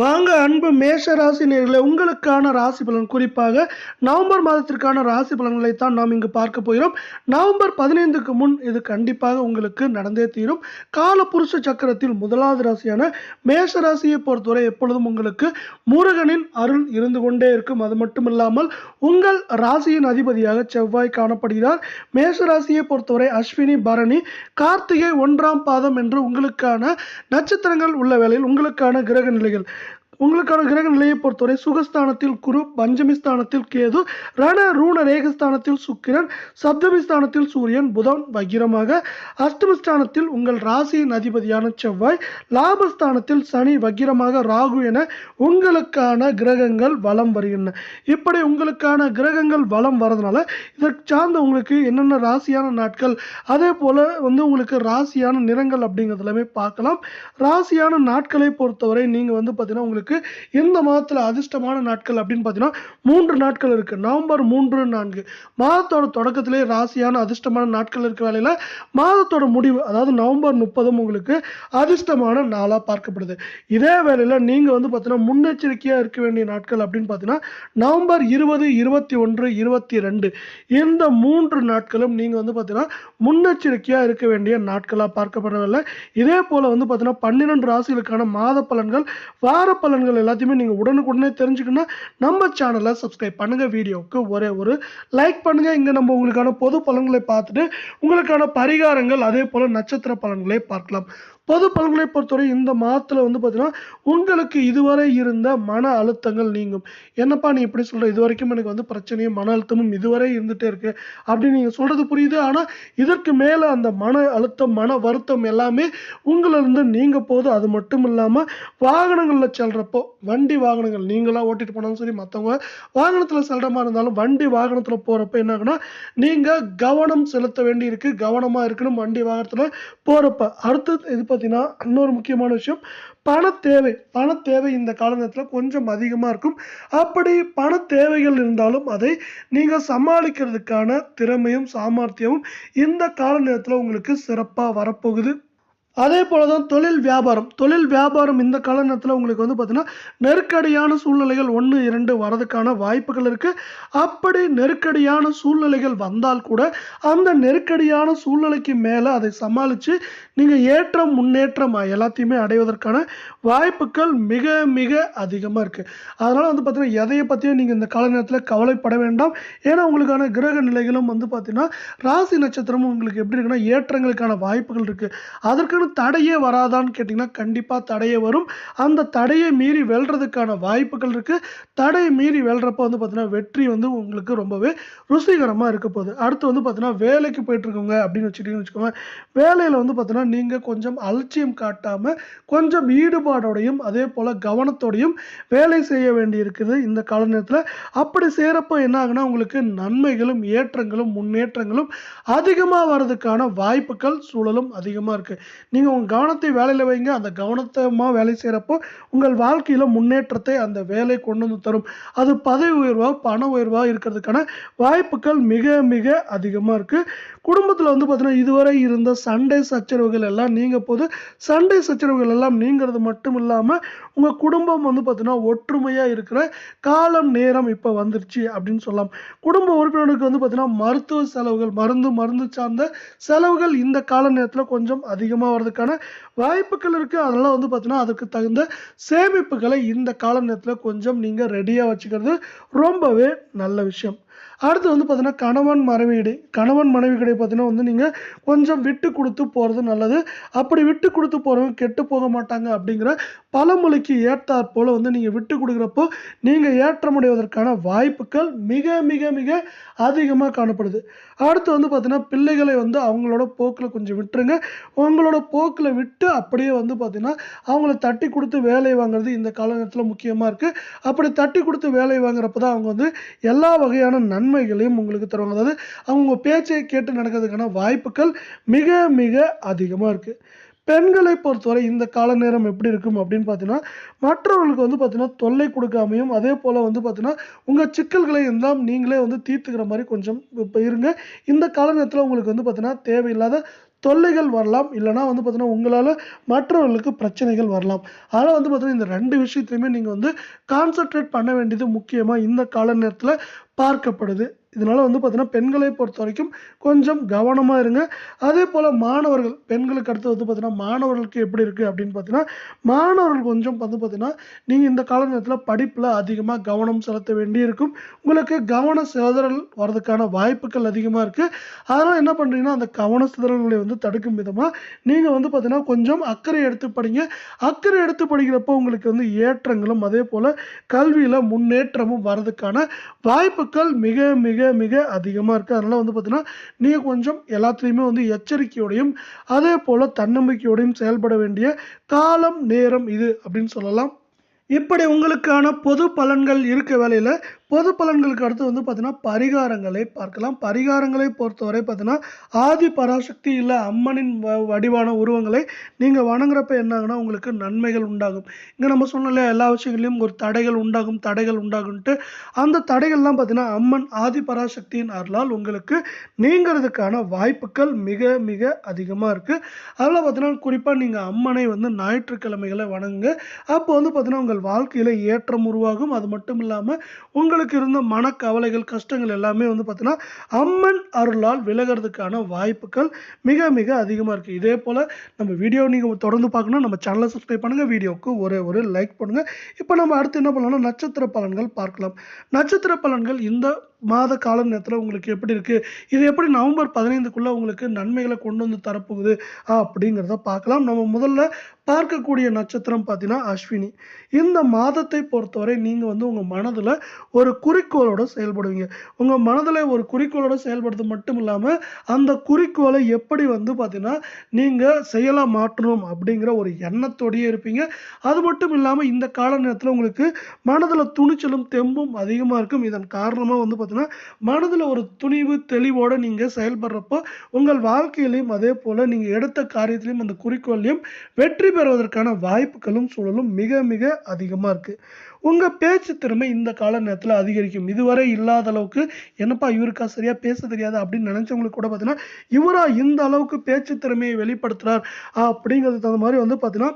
வாங்க அன்பு மேஷ ராசி நேர்களை உங்களுக்கான ராசி பலன் குறிப்பாக நவம்பர் மாதத்திற்கான ராசி பலன்களை தான் நாம் இங்கு பார்க்க போகிறோம். நவம்பர் பதினைந்துக்கு முன் இது கண்டிப்பாக உங்களுக்கு நடந்தே தீரும். கால புருஷ சக்கரத்தில் முதலாவது ராசியான மேஷ ராசியை பொறுத்தவரை எப்பொழுதும் உங்களுக்கு முருகனின் அருள் இருந்து கொண்டே இருக்கும். அது மட்டும் இல்லாமல் உங்கள் ராசியின் அதிபதியாக செவ்வாய் காணப்படுகிறார். மேஷ ராசியை பொறுத்தவரை அஸ்வினி பரணி கார்த்திகை ஒன்றாம் பாதம் என்று உங்களுக்கான நட்சத்திரங்கள் உள்ள வேளையில் உங்களுக்கான கிரக நிலைகள் உங்களுக்கான கிரக நிலையை பொறுத்தவரை சுகஸ்தானத்தில் குரு பஞ்சமி ஸ்தானத்தில் கேது ரண ரூண ரேகஸ்தானத்தில் சுக்கிரன் சப்தமிஸ்தானத்தில் சூரியன் புதன் வக்கிரமாக. அஷ்டமஸ்தானத்தில் உங்கள் ராசியின் அதிபதியான செவ்வாய் லாபஸ்தானத்தில் சனி வக்கிரமாக ராகு என உங்களுக்கான கிரகங்கள் வலம் வருகின்றன. இப்படி உங்களுக்கான கிரகங்கள் வலம் வரதுனால இதற்கு சார்ந்த உங்களுக்கு என்னென்ன ராசியான நாட்கள் அதே போல் வந்து உங்களுக்கு ராசியான நிறங்கள் அப்படிங்கிறது எல்லாமே பார்க்கலாம். ராசியான நாட்களை பொறுத்தவரை நீங்கள் வந்து பார்த்தீங்கன்னா உங்களுக்கு இந்த மாதத்தில் அதிர்ஷ்டமான நாட்கள் அப்படின்னு பார்த்தீங்கன்னா மூன்று நாட்கள் இருக்குது நவம்பர் மூன்று நான்கு. மாதத்தோட தொடக்கத்திலே ராசியான அதிர்ஷ்டமான நாட்கள் இருக்க வேலையில் மாதத்தோட முடிவு அதாவது நவம்பர் முப்பதும் உங்களுக்கு அதிர்ஷ்டமான நாளாக பார்க்கப்படுது. இதே வேலையில் நீங்கள் வந்து பார்த்தீங்கன்னா முன்னெச்சரிக்கையாக இருக்க வேண்டிய நாட்கள் அப்படின்னு பார்த்தீங்கன்னா நவம்பர் இருபது இருபத்தி ஒன்று இருபத்தி ரெண்டு. இந்த மூன்று நாட்களும் நீங்கள் வந்து பார்த்தீங்கன்னா முன்னெச்சரிக்கையாக இருக்க வேண்டிய நாட்களாக பார்க்கப்படவில்லை இதே போல் வந்து பார்த்தீங்கன்னா பன்னிரெண்டு ராசிகளுக்கான மாத பலன்கள் வார பலன்கள் எல்லாத்தையுமே நீங்கள் உடனுக்குடனே தெரிஞ்சுக்கணும்னா நம்ம சேனலை சப்ஸ்கிரைப் பண்ணுங்கள் வீடியோவுக்கு ஒரே ஒரு லைக் பண்ணுங்கள் இங்கே நம்ம உங்களுக்கான பொது பலன்களை பார்த்துட்டு உங்களுக்கான பரிகாரங்கள் அதே போல் நட்சத்திர பலன்களை பார்க்கலாம். பொது பல்கலை பொறுத்தவரை இந்த மாதத்தில் வந்து பார்த்தீங்கன்னா உங்களுக்கு இதுவரை இருந்த மன அழுத்தங்கள் நீங்கும். என்னப்பா நீ இப்படி சொல்கிற இது வரைக்கும் எனக்கு வந்து பிரச்சனையும் மன அழுத்தமும் இதுவரை இருந்துகிட்டே இருக்கு அப்படின்னு நீங்கள் சொல்கிறது புரியுது. ஆனால் இதற்கு மேலே அந்த மன அழுத்தம் மன வருத்தம் எல்லாமே உங்களிருந்து நீங்க போது அது மட்டும் இல்லாமல் வாகனங்களில் செல்றப்போ வண்டி வாகனங்கள் நீங்களாக ஓட்டிட்டு போனாலும் சரி மற்றவங்க வாகனத்தில் செல்கிற மாதிரி இருந்தாலும் வண்டி வாகனத்தில் போகிறப்ப என்ன ஆகுனா நீங்கள் கவனம் செலுத்த வேண்டியிருக்கு. கவனமாக இருக்கணும் வண்டி வாகனத்தில் போகிறப்ப அடுத்தது இது பார்த்தீங்கன்னா இன்னொரு முக்கியமான விஷயம் பண தேவை பண தேவை இந்த காலகட்டத்தில் கொஞ்சம் அதிகமாக இருக்கும். அப்படி பண தேவைகள் இருந்தாலும் அதை நீங்கள் சமாளிக்கிறதுக்கான திறமையும் சாமர்த்தியமும் இந்த காலநேரத்தில் உங்களுக்கு சிறப்பாக வரப்போகுது. அதே போல தான் தொழில் வியாபாரம். தொழில் வியாபாரம் இந்த காலநேரத்தில் உங்களுக்கு வந்து பார்த்தீங்கன்னா நெருக்கடியான சூழ்நிலைகள் ஒன்று இரண்டு வரதுக்கான வாய்ப்புகள் இருக்குது அப்படி நெருக்கடியான சூழ்நிலைகள் வந்தால் கூட அந்த நெருக்கடியான சூழ்நிலைக்கு மேலே அதை சமாளித்து நீங்கள் ஏற்றம் முன்னேற்றம் எல்லாத்தையுமே அடைவதற்கான வாய்ப்புகள் மிக மிக அதிகமாக இருக்குது அதனால் வந்து பார்த்திங்கன்னா எதையை பற்றியும் நீங்கள் இந்த காலநேரத்தில் கவலைப்பட வேண்டாம். ஏன்னா உங்களுக்கான கிரக நிலைகளும் வந்து பார்த்திங்கன்னா ராசி நட்சத்திரமும் உங்களுக்கு எப்படி இருக்குன்னா ஏற்றங்களுக்கான வாய்ப்புகள் இருக்குது அதற்கான தடையே வராதான்னு கேட்டிங்கன்னா கண்டிப்பாக தடையே வரும். அந்த தடையை மீறி வெல்றதுக்கான வாய்ப்புகள் இருக்குது தடையை மீறி வெல்றப்ப வந்து பார்த்தீங்கன்னா வெற்றி வந்து உங்களுக்கு ரொம்பவே ருசிகரமாக இருக்க போகுது. அடுத்து வந்து பார்த்தீங்கன்னா வேலைக்கு போயிட்டுருக்கோங்க அப்படின்னு வச்சுக்கிட்டீங்கன்னு வச்சுக்கோங்க. வேலையில் வந்து பார்த்தீங்கன்னா நீங்கள் கொஞ்சம் அலட்சியம் காட்டாமல் கொஞ்சம் ஈடுபாடோடையும் அதே போல் கவனத்தோடையும் வேலை செய்ய வேண்டி இருக்குது இந்த கால நேரத்தில் அப்படி செய்கிறப்ப என்ன ஆகுனா உங்களுக்கு நன்மைகளும் ஏற்றங்களும் முன்னேற்றங்களும் அதிகமாக வர்றதுக்கான வாய்ப்புகள் சூழலும் அதிகமாக இருக்குது நீங்கள் உங்கள் கவனத்தை வேலையில் வைங்க. அந்த கவனத்தமாக வேலை செய்கிறப்போ உங்கள் வாழ்க்கையில் முன்னேற்றத்தை அந்த வேலை கொண்டு வந்து தரும். அது பதவி உயர்வாக பண உயர்வாக இருக்கிறதுக்கான வாய்ப்புகள் மிக மிக அதிகமாக இருக்குது குடும்பத்தில் வந்து பார்த்தீங்கன்னா இதுவரை இருந்த சண்டை சச்சரவுகள் எல்லாம் நீங்கள் போது சண்டை சச்சரவுகள் எல்லாம் நீங்கிறது மட்டும் இல்லாமல் உங்கள் குடும்பம் வந்து பார்த்தீங்கன்னா ஒற்றுமையாக இருக்கிற காலம் நேரம் இப்போ வந்துருச்சு அப்படின்னு சொல்லலாம். குடும்ப உறுப்பினருக்கு வந்து பார்த்தீங்கன்னா மருத்துவ செலவுகள் மருந்து மருந்து சார்ந்த செலவுகள் இந்த கால நேரத்தில் கொஞ்சம் அதிகமாக வர்றதுக்கான வாய்ப்புகள் இருக்குது அதனால் வந்து பார்த்தீங்கன்னா அதுக்கு தகுந்த சேமிப்புகளை இந்த கால நேரத்தில் கொஞ்சம் நீங்கள் ரெடியாக வச்சுக்கிறது ரொம்பவே நல்ல விஷயம். அடுத்து வந்து பார்த்தீங்கன்னா கணவன் மனைவியிடை கணவன் மனைவிக்கிடையே பார்த்தீங்கன்னா வந்து நீங்கள் கொஞ்சம் விட்டு கொடுத்து போகிறது நல்லது. அப்படி விட்டு கொடுத்து போகிறவங்க கெட்டு போக மாட்டாங்க அப்படிங்கிற பழமொழிக்கு ஏற்றாற் போல் வந்து நீங்கள் விட்டு கொடுக்குறப்போ நீங்கள் ஏற்றமடைவதற்கான வாய்ப்புகள் மிக மிக மிக அதிகமாக காணப்படுது. அடுத்து வந்து பார்த்தீங்கன்னா பிள்ளைகளை வந்து அவங்களோட போக்கில் கொஞ்சம் விட்டுருங்க. உங்களோட போக்கில் விட்டு அப்படியே வந்து பார்த்தீங்கன்னா அவங்கள தட்டி கொடுத்து வேலை வாங்குறது இந்த காலகட்டத்தில் முக்கியமாக இருக்குது அப்படி தட்டி கொடுத்து வேலை வாங்குறப்ப தான் அவங்க வந்து எல்லா வகையான நன்மைகளையும் உங்களுக்கு தருவாங்க. அதாவது அவங்க பேச்சை கேட்டு நடக்கிறதுக்கான வாய்ப்புகள் மிக மிக அதிகமாக இருக்குது பெண்களை பொறுத்தவரை இந்த கால நேரம் எப்படி இருக்கும் அப்படின்னு பார்த்தீங்கன்னா மற்றவர்களுக்கு வந்து பார்த்தீங்கன்னா தொல்லை கொடுக்காமையும் அதே போல் வந்து பார்த்தீங்கன்னா உங்கள் சிக்கல்களை எல்லாம் நீங்களே வந்து தீர்த்துக்கிற மாதிரி கொஞ்சம் இப்போ இருங்க. இந்த கால நேரத்தில் உங்களுக்கு வந்து பார்த்தீங்கன்னா தேவையில்லாத தொல்லைகள் வரலாம் இல்லைனா வந்து பார்த்தீங்கன்னா உங்களால் மற்றவர்களுக்கு பிரச்சனைகள் வரலாம். அதனால் வந்து பார்த்தீங்கன்னா இந்த ரெண்டு விஷயத்தையுமே நீங்கள் வந்து கான்சென்ட்ரேட் பண்ண வேண்டியது முக்கியமாக இந்த கால நேரத்தில் பார்க்கப்படுது. இதனால் வந்து பார்த்திங்கன்னா பெண்களை பொறுத்த வரைக்கும் கொஞ்சம் கவனமாக இருங்க. அதே போல் மாணவர்கள் பெண்களுக்கு அடுத்து வந்து பார்த்திங்கன்னா மாணவர்களுக்கு எப்படி இருக்குது அப்படின்னு பார்த்தீங்கன்னா மாணவர்கள் கொஞ்சம் வந்து பார்த்தீங்கன்னா நீங்கள் இந்த கால நேரத்தில் படிப்பில் அதிகமாக கவனம் செலுத்த வேண்டியிருக்கும். உங்களுக்கு கவன சிதறல் வர்றதுக்கான வாய்ப்புகள் அதிகமாக இருக்குது அதனால் என்ன பண்ணுறீங்கன்னா அந்த கவன சிதறல்களை வந்து தடுக்கும் விதமாக நீங்கள் வந்து பார்த்தீங்கன்னா கொஞ்சம் அக்கறை எடுத்து படிங்க. அக்கறை எடுத்து படிக்கிறப்போ உங்களுக்கு வந்து ஏற்றங்களும் அதே போல் கல்வியில் முன்னேற்றமும் வர்றதுக்கான வாய்ப்புகள் மிக மிக மிக அதிகமாக இருக்குது அதனால் வந்து பார்த்திங்கன்னா நீங்கள் கொஞ்சம் எல்லாத்துலேயுமே வந்து எச்சரிக்கையோடையும் அதே போல் தன்னம்பிக்கையோடையும் செயல்பட வேண்டிய காலம் நேரம் இது அப்படின்னு சொல்லலாம். இப்படி உங்களுக்கான பொது பலன்கள் இருக்க வேலையில் பொது பலன்களுக்கு அடுத்து வந்து பார்த்தீங்கன்னா பரிகாரங்களை பார்க்கலாம். பரிகாரங்களை பொறுத்தவரை பார்த்தீங்கன்னா ஆதி பராசக்தி இல்லை அம்மனின் வ- வடிவான உருவங்களை நீங்கள் வணங்குறப்ப என்னாகுன்னா உங்களுக்கு நன்மைகள் உண்டாகும். இங்கே நம்ம சொன்னல எல்லா விஷயங்களையும் ஒரு தடைகள் உண்டாகும் தடைகள் உண்டாகும்ட்டு அந்த தடைகள்லாம் பார்த்தீங்கன்னா அம்மன் ஆதி பராசக்தியின் அருளால் உங்களுக்கு நீங்கிறதுக்கான வாய்ப்புகள் மிக மிக அதிகமாக இருக்குது அதில் பார்த்தீங்கன்னா குறிப்பாக நீங்கள் அம்மனை வந்து ஞாயிற்றுக்கிழமைகளை வணங்குங்க. அப்போ வந்து பார்த்தீங்கன்னா உங்கள் வாழ்க்கையில் ஏற்றம் உருவாகும். அது மட்டும் இல்லாமல் உங்கள் உங்களுக்கு இருந்த மனக்கவலைகள் கஷ்டங்கள் எல்லாமே வந்து பார்த்தீங்கன்னா அம்மன் அருளால் விலகிறதுக்கான வாய்ப்புகள் மிக மிக அதிகமாக இருக்குது இதே போல் நம்ம வீடியோ நீங்கள் தொடர்ந்து பார்க்கணும் நம்ம சேனலை சப்ஸ்கிரைப் பண்ணுங்கள் வீடியோவுக்கு ஒரே ஒரு லைக் பண்ணுங்கள் இப்போ நம்ம அடுத்து என்ன பண்ணலாம்னா நட்சத்திர பலன்கள் பார்க்கலாம். நட்சத்திர பலன்கள் இந்த மாத கால நேரத்தில் உங்களுக்கு எப்படி இருக்குது இது எப்படி நவம்பர் பதினைந்துக்குள்ளே உங்களுக்கு நன்மைகளை கொண்டு வந்து தரப்போகுது? அப்படிங்கிறத பார்க்கலாம். நம்ம முதல்ல பார்க்கக்கூடிய நட்சத்திரம் பார்த்தீங்கன்னா அஸ்வினி. இந்த மாதத்தை பொறுத்தவரை நீங்கள் வந்து உங்கள் மனதில் ஒரு குறிக்கோளோட செயல்படுவீங்க. உங்கள் மனதில் ஒரு குறிக்கோளோட செயல்படுறது மட்டும் இல்லாமல் அந்த குறிக்கோளை எப்படி வந்து பார்த்தீங்கன்னா நீங்கள் செயலாக மாற்றணும் அப்படிங்கிற ஒரு எண்ணத்தோடயே இருப்பீங்க. அது மட்டும் இல்லாமல் இந்த கால நேரத்தில் உங்களுக்கு மனதில் துணிச்சலும் தெம்பும் அதிகமாக இருக்கும். இதன் காரணமாக வந்து பார்த்தீங்கன்னா மனதில் ஒரு துணிவு தெளிவோடு நீங்கள் செயல்படுறப்போ உங்கள் வாழ்க்கையிலையும் அதே போல் நீங்கள் எடுத்த காரியத்திலையும் அந்த குறிக்கோள்லையும் வெற்றி பெறுவதற்கான வாய்ப்புகளும் சூழலும் மிக மிக அதிகமாக இருக்குது உங்கள் பேச்சு திறமை இந்த கால நேரத்தில் அதிகரிக்கும். இதுவரை இல்லாத அளவுக்கு என்னப்பா இவருக்கா சரியாக பேச தெரியாது? அப்படின்னு நினச்சவங்களுக்கு கூட பார்த்தீங்கன்னா இவரா இந்த அளவுக்கு பேச்சு திறமையை வெளிப்படுத்துகிறார் அப்படிங்கிறது தகுந்த மாதிரி வந்து பார்த்தீங்கன்னா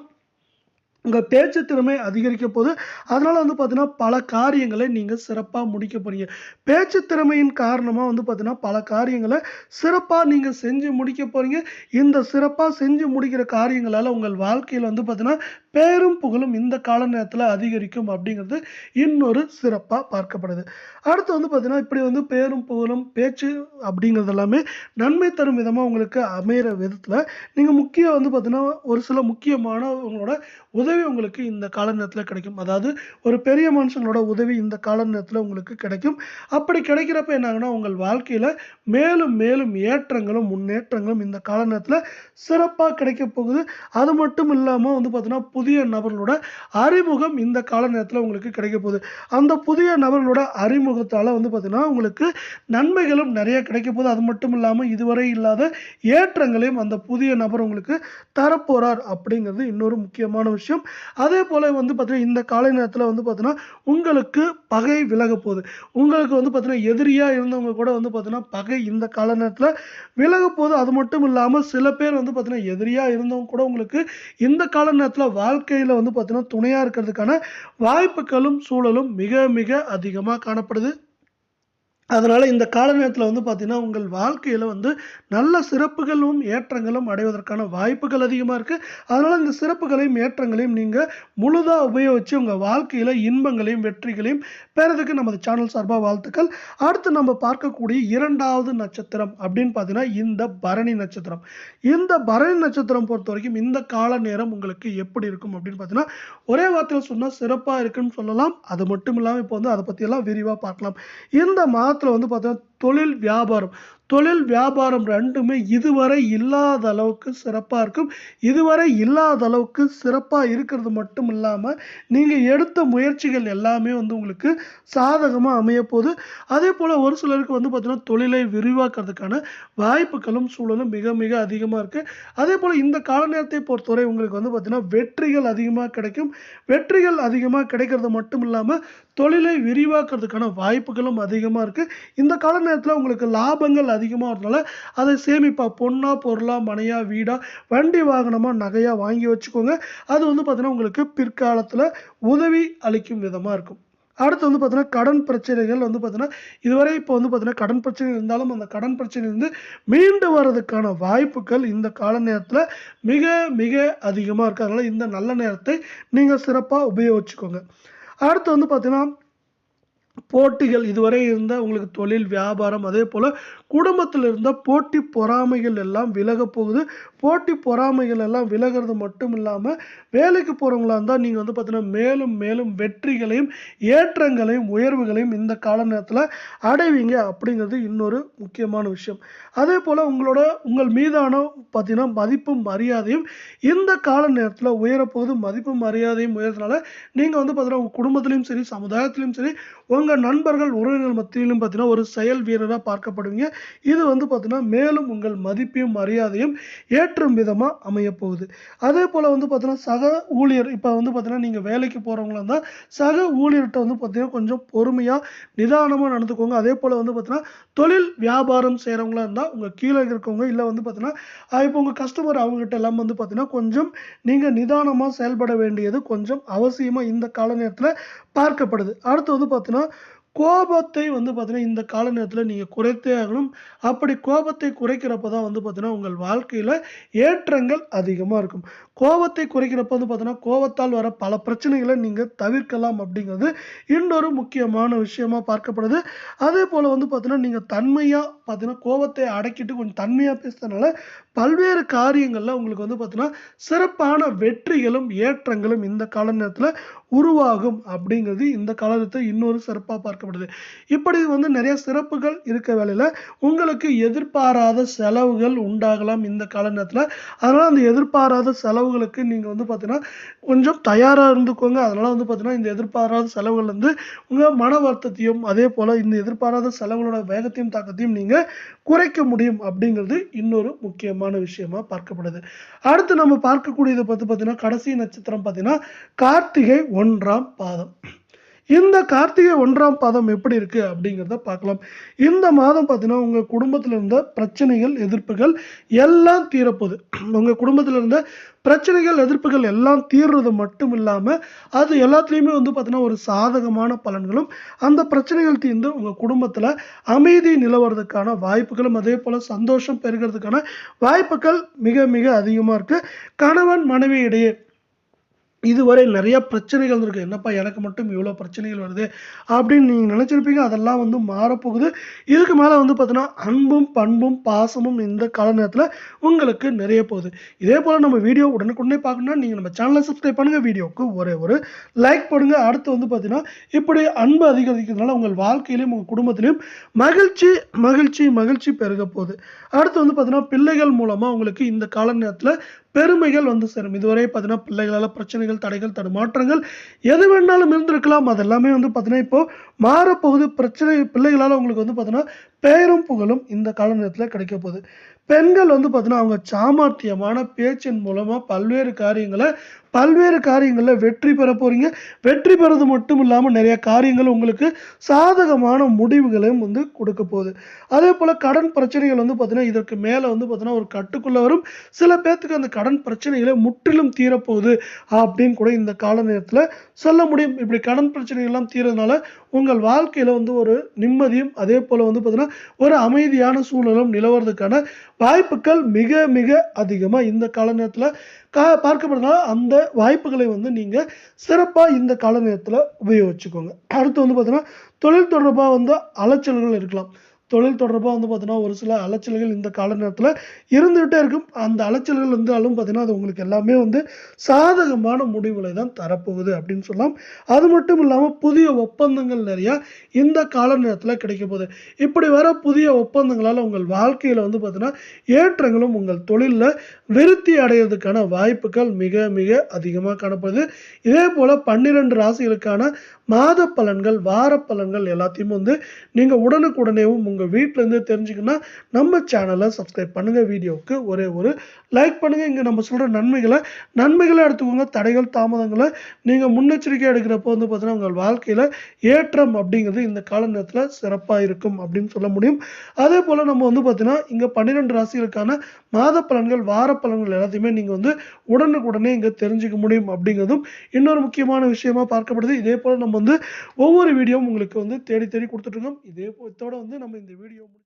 உங்கள் பேச்சு திறமை அதிகரிக்க போது அதனால் வந்து பார்த்தீங்கன்னா பல காரியங்களை நீங்கள் சிறப்பாக முடிக்க போறீங்க. பேச்சு திறமையின் காரணமாக வந்து பார்த்தீங்கன்னா பல காரியங்களை சிறப்பாக நீங்கள் செஞ்சு முடிக்க போறீங்க. இந்த சிறப்பாக செஞ்சு முடிக்கிற காரியங்களால் உங்கள் வாழ்க்கையில் வந்து பார்த்தீங்கன்னா பேரும் புகழும் இந்த கால நேரத்தில் அதிகரிக்கும் அப்படிங்கிறது இன்னொரு சிறப்பாக பார்க்கப்படுது. அடுத்து வந்து பார்த்தீங்கன்னா இப்படி வந்து பேரும் புகழும் பேச்சு அப்படிங்கிறது எல்லாமே நன்மை தரும் விதமாக உங்களுக்கு அமையிற விதத்தில் நீங்கள் முக்கியம் வந்து பார்த்தீங்கன்னா ஒரு சில முக்கியமான உங்களோட உதவி உங்களுக்கு இந்த கால நேரத்தில் கிடைக்கும். அதாவது ஒரு பெரிய மனுஷங்களோட உதவி இந்த கால நேரத்தில் உங்களுக்கு கிடைக்கும். அப்படி கிடைக்கிறப்ப என்னாகுன்னா உங்கள் வாழ்க்கையில் மேலும் மேலும் ஏற்றங்களும் முன்னேற்றங்களும் இந்த கால நேரத்தில் சிறப்பாக கிடைக்க போகுது. அது மட்டும் இல்லாமல் வந்து பார்த்தீங்கன்னா புதிய நபர்களோட அறிமுகம் இந்த கால நேரத்தில் உங்களுக்கு கிடைக்க போகுது. அந்த புதிய நபர்களோட அறிமுகத்தால் வந்து பார்த்தீங்கன்னா உங்களுக்கு நன்மைகளும் நிறைய கிடைக்க போகுது. அது மட்டும் இல்லாமல் இதுவரை இல்லாத ஏற்றங்களையும் அந்த புதிய நபர் உங்களுக்கு தரப்போறார் அப்படிங்கிறது இன்னொரு முக்கியமான விஷயம். அதே போல் வந்து பார்த்தீங்கன்னா இந்த காலை நேரத்தில் வந்து பார்த்தீங்கன்னா உங்களுக்கு பகை விலக போகுது. உங்களுக்கு வந்து பார்த்தீங்கன்னா எதிரியாக இருந்தவங்க கூட வந்து பார்த்தீங்கன்னா பகை இந்த கால நேரத்தில் விலக போகுது. அது மட்டும் இல்லாமல் சில பேர் வந்து பார்த்தீங்கன்னா எதிரியாக இருந்தவங்க கூட உங்களுக்கு இந்த கால நேரத்தில் வாழ்க்கையில் வந்து பார்த்திங்கன்னா துணையாக இருக்கிறதுக்கான வாய்ப்புகளும் சூழலும் மிக மிக அதிகமாக காணப்படுது. அதனால் இந்த கால நேரத்தில் வந்து பார்த்திங்கன்னா உங்கள் வாழ்க்கையில் வந்து நல்ல சிறப்புகளும் ஏற்றங்களும் அடைவதற்கான வாய்ப்புகள் அதிகமாக இருக்குது அதனால் இந்த சிறப்புகளையும் ஏற்றங்களையும் நீங்கள் முழுதாக உபயோகித்து உங்கள் வாழ்க்கையில் இன்பங்களையும் வெற்றிகளையும் பெறதுக்கு நமது சேனல் சார்பாக வாழ்த்துக்கள். அடுத்து நம்ம பார்க்கக்கூடிய இரண்டாவது நட்சத்திரம் அப்படின்னு பார்த்தீங்கன்னா இந்த பரணி நட்சத்திரம். இந்த பரணி நட்சத்திரம் பொறுத்த வரைக்கும் இந்த கால நேரம் உங்களுக்கு எப்படி இருக்கும் அப்படின்னு பார்த்தீங்கன்னா ஒரே வார்த்தையில் சொன்னால் சிறப்பாக இருக்குன்னு சொல்லலாம். அது மட்டும் இல்லாமல் இப்போ வந்து அதை பற்றியெல்லாம் விரிவாக பார்க்கலாம். இந்த காலத்தில் வந்து பார்த்தீங்கன்னா தொழில் வியாபாரம். தொழில் வியாபாரம் ரெண்டுமே இதுவரை இல்லாத அளவுக்கு சிறப்பாக இருக்கும். இதுவரை இல்லாத அளவுக்கு சிறப்பாக இருக்கிறது மட்டும் இல்லாமல் நீங்கள் எடுத்த முயற்சிகள் எல்லாமே வந்து உங்களுக்கு சாதகமாக அமைய போகுது. அதே போல் ஒரு சிலருக்கு வந்து பார்த்திங்கன்னா தொழிலை விரிவாக்குறதுக்கான வாய்ப்புகளும் சூழலும் மிக மிக அதிகமாக இருக்குது அதே போல் இந்த கால நேரத்தை பொறுத்தவரை உங்களுக்கு வந்து பார்த்திங்கன்னா வெற்றிகள் அதிகமாக கிடைக்கும். வெற்றிகள் அதிகமாக கிடைக்கிறது மட்டும் இல்லாமல் தொழிலை விரிவாக்குறதுக்கான வாய்ப்புகளும் அதிகமாக இருக்குது இந்த கால நேரத்தில் உங்களுக்கு லாபங்கள் அதிகமாக வரதுனால அதை சேமிப்பா. பொண்ணா பொருளா மனையா வீடா வண்டி வாகனமா நகையா வாங்கி வச்சுக்கோங்க. அது வந்து பார்த்திங்கன்னா உங்களுக்கு பிற்காலத்தில் உதவி அளிக்கும் விதமாக இருக்கும். அடுத்து வந்து பார்த்தீங்கன்னா கடன் பிரச்சனைகள் வந்து பார்த்தீங்கன்னா இதுவரை இப்போ வந்து பார்த்தீங்கன்னா கடன் பிரச்சனை இருந்தாலும் அந்த கடன் பிரச்சனையிலிருந்து மீண்டு வர்றதுக்கான வாய்ப்புகள் இந்த கால நேரத்தில் மிக மிக அதிகமாக இருக்குது அதனால் இந்த நல்ல நேரத்தை நீங்கள் சிறப்பாக உபயோகிச்சுக்கோங்க. அடுத்து வந்து பார்த்தீங்கன்னா போட்டிகள் இதுவரை இருந்த உங்களுக்கு தொழில் வியாபாரம் அதே போல் குடும்பத்தில் இருந்த போட்டி பொறாமைகள் எல்லாம் விலக போகுது. போட்டி பொறாமைகள் எல்லாம் விலகிறது மட்டும் இல்லாமல் வேலைக்கு போகிறவங்களா இருந்தால் நீங்கள் வந்து பார்த்தீங்கன்னா மேலும் மேலும் வெற்றிகளையும் ஏற்றங்களையும் உயர்வுகளையும் இந்த கால நேரத்தில் அடைவீங்க அப்படிங்கிறது இன்னொரு முக்கியமான விஷயம். அதே போல் உங்களோட உங்கள் மீதான பார்த்தீங்கன்னா மதிப்பும் மரியாதையும் இந்த கால நேரத்தில் உயரப்போகுது மதிப்பும் மரியாதையும் உயர்றதுனால நீங்கள் வந்து பார்த்தீங்கன்னா உங்கள் குடும்பத்திலையும் சரி சமுதாயத்திலையும் சரி உங்கள் நண்பர்கள் உறவினர் மத்தியிலும் பார்த்தீங்கன்னா ஒரு செயல் வீரராக பார்க்கப்படுவீங்க. இது வந்து பார்த்தீங்கன்னா மேலும் உங்கள் மதிப்பையும் மரியாதையும் ஏற்றும் விதமாக அமையப்போகுது அதே போல் வந்து பார்த்தீங்கன்னா சக ஊழியர் இப்போ வந்து பார்த்தீங்கன்னா நீங்கள் வேலைக்கு போகிறவங்களா இருந்தால் சக ஊழியர்கிட்ட வந்து பார்த்தீங்கன்னா கொஞ்சம் பொறுமையாக நிதானமாக நடந்துக்கோங்க. அதே போல் வந்து பார்த்தீங்கன்னா தொழில் வியாபாரம் செய்கிறவங்களா இருந்தால் உங்கள் கீழே இருக்கவங்க இல்லை வந்து பார்த்தீங்கன்னா இப்போ உங்கள் கஸ்டமர் அவங்ககிட்ட எல்லாம் வந்து பார்த்தீங்கன்னா கொஞ்சம் நீங்கள் நிதானமாக செயல்பட வேண்டியது கொஞ்சம் அவசியமாக இந்த கால நேரத்தில் பார்க்கப்படுது. அடுத்து வந்து பார்த்தீங்கன்னா கோபத்தை வந்து பார்த்தீங்கன்னா இந்த கால நேரத்தில் நீங்கள் குறைத்தே ஆகணும். அப்படி கோபத்தை குறைக்கிறப்ப தான் வந்து பார்த்தீங்கன்னா உங்கள் வாழ்க்கையில் ஏற்றங்கள் அதிகமாக இருக்கும். கோபத்தை குறைக்கிறப்ப வந்து பார்த்தீங்கன்னா கோபத்தால் வர பல பிரச்சனைகளை நீங்கள் தவிர்க்கலாம் அப்படிங்கிறது இன்னொரு முக்கியமான விஷயமா பார்க்கப்படுது. அதே போல் வந்து பார்த்தீங்கன்னா நீங்கள் தன்மையாக பார்த்தீங்கன்னா கோபத்தை அடக்கிட்டு கொஞ்சம் தன்மையாக பேசுறதுனால பல்வேறு காரியங்களில் உங்களுக்கு வந்து பார்த்தீங்கன்னா சிறப்பான வெற்றிகளும் ஏற்றங்களும் இந்த கால நேரத்தில் உருவாகும் அப்படிங்கிறது இந்த காலத்தை இன்னொரு சிறப்பாக பார்க்கப்படுது. இப்படி வந்து நிறைய சிறப்புகள் இருக்க வேலையில் உங்களுக்கு எதிர்பாராத செலவுகள் உண்டாகலாம் இந்த கால நேரத்தில் அதனால் அந்த எதிர்பாராத செலவு செலவுகளுக்கு நீங்கள் வந்து பார்த்தீங்கன்னா கொஞ்சம் தயாராக இருந்துக்கோங்க. அதனால் வந்து பார்த்தீங்கன்னா இந்த எதிர்பாராத செலவுகள் வந்து உங்கள் மன வருத்தத்தையும் அதே போல் இந்த எதிர்பாராத செலவுகளோட வேகத்தையும் தாக்கத்தையும் நீங்கள் குறைக்க முடியும் அப்படிங்கிறது இன்னொரு முக்கியமான விஷயமா பார்க்கப்படுது. அடுத்து நம்ம பார்க்கக்கூடியது பார்த்து பார்த்தீங்கன்னா கடைசி நட்சத்திரம் பார்த்தீங்கன்னா கார்த்திகை ஒன்றாம் பாதம். இந்த கார்த்திகை ஒன்றாம் பாதம் எப்படி இருக்குது அப்படிங்கிறத பார்க்கலாம். இந்த மாதம் பார்த்தீங்கன்னா உங்கள் குடும்பத்தில் இருந்த பிரச்சனைகள் எதிர்ப்புகள் எல்லாம் தீரப்போகுது. உங்கள் குடும்பத்தில் இருந்த பிரச்சனைகள் எதிர்ப்புகள் எல்லாம் தீர்றது மட்டும் இல்லாமல் அது எல்லாத்துலேயுமே வந்து பார்த்தீங்கன்னா ஒரு சாதகமான பலன்களும் அந்த பிரச்சனைகள் தீர்ந்து உங்கள் குடும்பத்தில் அமைதி நிலவுறதுக்கான வாய்ப்புகளும் அதே போல் சந்தோஷம் பெறுகிறதுக்கான வாய்ப்புகள் மிக மிக அதிகமாக இருக்குது கணவன் மனைவி இடையே இதுவரை நிறைய பிரச்சனைகள் இருக்குது என்னப்பா எனக்கு மட்டும் இவ்வளோ பிரச்சனைகள் வருது அப்படின்னு நீங்கள் நினச்சிருப்பீங்க. அதெல்லாம் வந்து மாறப்போகுது. இதுக்கு மேலே வந்து பார்த்தீங்கன்னா அன்பும் பண்பும் பாசமும் இந்த கால நேரத்தில் உங்களுக்கு நிறைய போகுது. இதே போல் நம்ம வீடியோ உடனுக்குடனே பார்க்கணும்னா நீங்கள் நம்ம சேனலை சப்ஸ்கிரைப் பண்ணுங்கள் வீடியோவுக்கு ஒரே ஒரு லைக் பண்ணுங்கள் அடுத்து வந்து பார்த்தீங்கன்னா இப்படி அன்பு அதிகரிக்கிறதுனால உங்கள் வாழ்க்கையிலையும் உங்கள் குடும்பத்திலையும் மகிழ்ச்சி மகிழ்ச்சி மகிழ்ச்சி பெருக போகுது. அடுத்து வந்து பார்த்தீங்கன்னா பிள்ளைகள் மூலமாக உங்களுக்கு இந்த கால நேரத்தில் பெருமைகள் வந்து சேரும். இதுவரை பார்த்தீங்கன்னா பிள்ளைகளால் பிரச்சனைகள் தடைகள் தடுமாற்றங்கள் எது வேணாலும் இருந்திருக்கலாம். அது எல்லாமே வந்து பார்த்தீங்கன்னா இப்போ மாறப்போகுது. பிரச்சனை பிள்ளைகளால் உங்களுக்கு வந்து பார்த்தீங்கன்னா பெயரும் புகழும் இந்த கால நேரத்தில் கிடைக்க போகுது. பெண்கள் வந்து பார்த்தீங்கன்னா அவங்க சாமர்த்தியமான பேச்சின் மூலமாக பல்வேறு காரியங்களை பல்வேறு காரியங்களில் வெற்றி பெற போகிறீங்க வெற்றி பெறது மட்டும் இல்லாமல் நிறைய காரியங்கள் உங்களுக்கு சாதகமான முடிவுகளையும் வந்து கொடுக்க போகுது. அதே போல் கடன் பிரச்சனைகள் வந்து பார்த்தீங்கன்னா இதற்கு மேலே வந்து பார்த்தீங்கன்னா ஒரு கட்டுக்குள்ளே வரும். சில பேர்த்துக்கு அந்த கடன் பிரச்சனைகளை முற்றிலும் தீரப்போகுது அப்படின்னு கூட இந்த கால நேரத்தில் சொல்ல முடியும். இப்படி கடன் பிரச்சனைகள்லாம் தீரதுனால உங்கள் வாழ்க்கையில் வந்து ஒரு நிம்மதியும் அதே போல் வந்து பார்த்தீங்கன்னா ஒரு அமைதியான சூழலும் நிலவுறதுக்கான வாய்ப்புகள் மிக மிக அதிகமாக இந்த கால நேரத்தில் கா பார்க்கப்படுறதுனால அந்த வாய்ப்புகளை வந்து நீங்கள் சிறப்பாக இந்த கால நேரத்தில் உபயோகிச்சுக்கோங்க. அடுத்து வந்து பார்த்தீங்கன்னா தொழில் தொடர்பாக வந்து அலைச்சல்கள் இருக்கலாம். தொழில் தொடர்பாக வந்து பார்த்தீங்கன்னா ஒரு சில அலைச்சல்கள் இந்த கால நேரத்தில் இருந்துகிட்டே இருக்கும். அந்த அலைச்சல்கள் இருந்தாலும் பார்த்தீங்கன்னா அது உங்களுக்கு எல்லாமே வந்து சாதகமான முடிவுகளை தான் தரப்போகுது அப்படின்னு சொல்லலாம். அது மட்டும் இல்லாமல் புதிய ஒப்பந்தங்கள் நிறையா இந்த கால நேரத்தில் கிடைக்க போகுது. இப்படி வர புதிய ஒப்பந்தங்களால் உங்கள் வாழ்க்கையில் வந்து பார்த்தீங்கன்னா ஏற்றங்களும் உங்கள் தொழிலில் விருத்தி அடையிறதுக்கான வாய்ப்புகள் மிக மிக அதிகமாக காணப்படுது. இதே போல் பன்னிரெண்டு ராசிகளுக்கான மாத பலன்கள் வார பலன்கள் எல்லாத்தையும் வந்து நீங்கள் உடனுக்குடனேவும் உங்கள் உங்கள் வீட்டிலேருந்து தெரிஞ்சுக்கணுன்னா நம்ம சேனலை சப்ஸ்கிரைப் பண்ணுங்கள் வீடியோவுக்கு ஒரே ஒரு லைக் பண்ணுங்கள் இங்கே நம்ம சொல்கிற நன்மைகளை நன்மைகளை எடுத்துக்கோங்க. தடைகள் தாமதங்களை நீங்கள் முன்னெச்சரிக்கை எடுக்கிறப்போ வந்து பார்த்தீங்கன்னா உங்கள் வாழ்க்கையில் ஏற்றம் அப்படிங்கிறது இந்த கால நேரத்தில் சிறப்பாக இருக்கும் அப்படின்னு சொல்ல முடியும். அதே போல் நம்ம வந்து பார்த்தீங்கன்னா இங்கே பன்னிரெண்டு ராசிகளுக்கான மாத பலன்கள் வார பலன்கள் எல்லாத்தையுமே நீங்கள் வந்து உடனுக்குடனே இங்கே தெரிஞ்சுக்க முடியும் அப்படிங்கிறதும் இன்னொரு முக்கியமான விஷயமா பார்க்கப்படுது. இதே போல் நம்ம வந்து ஒவ்வொரு வீடியோவும் உங்களுக்கு வந்து தேடி தேடி கொடுத்துட்ருக்கோம் இதே இதோட வந்து நம்ம இந்த வீடியோ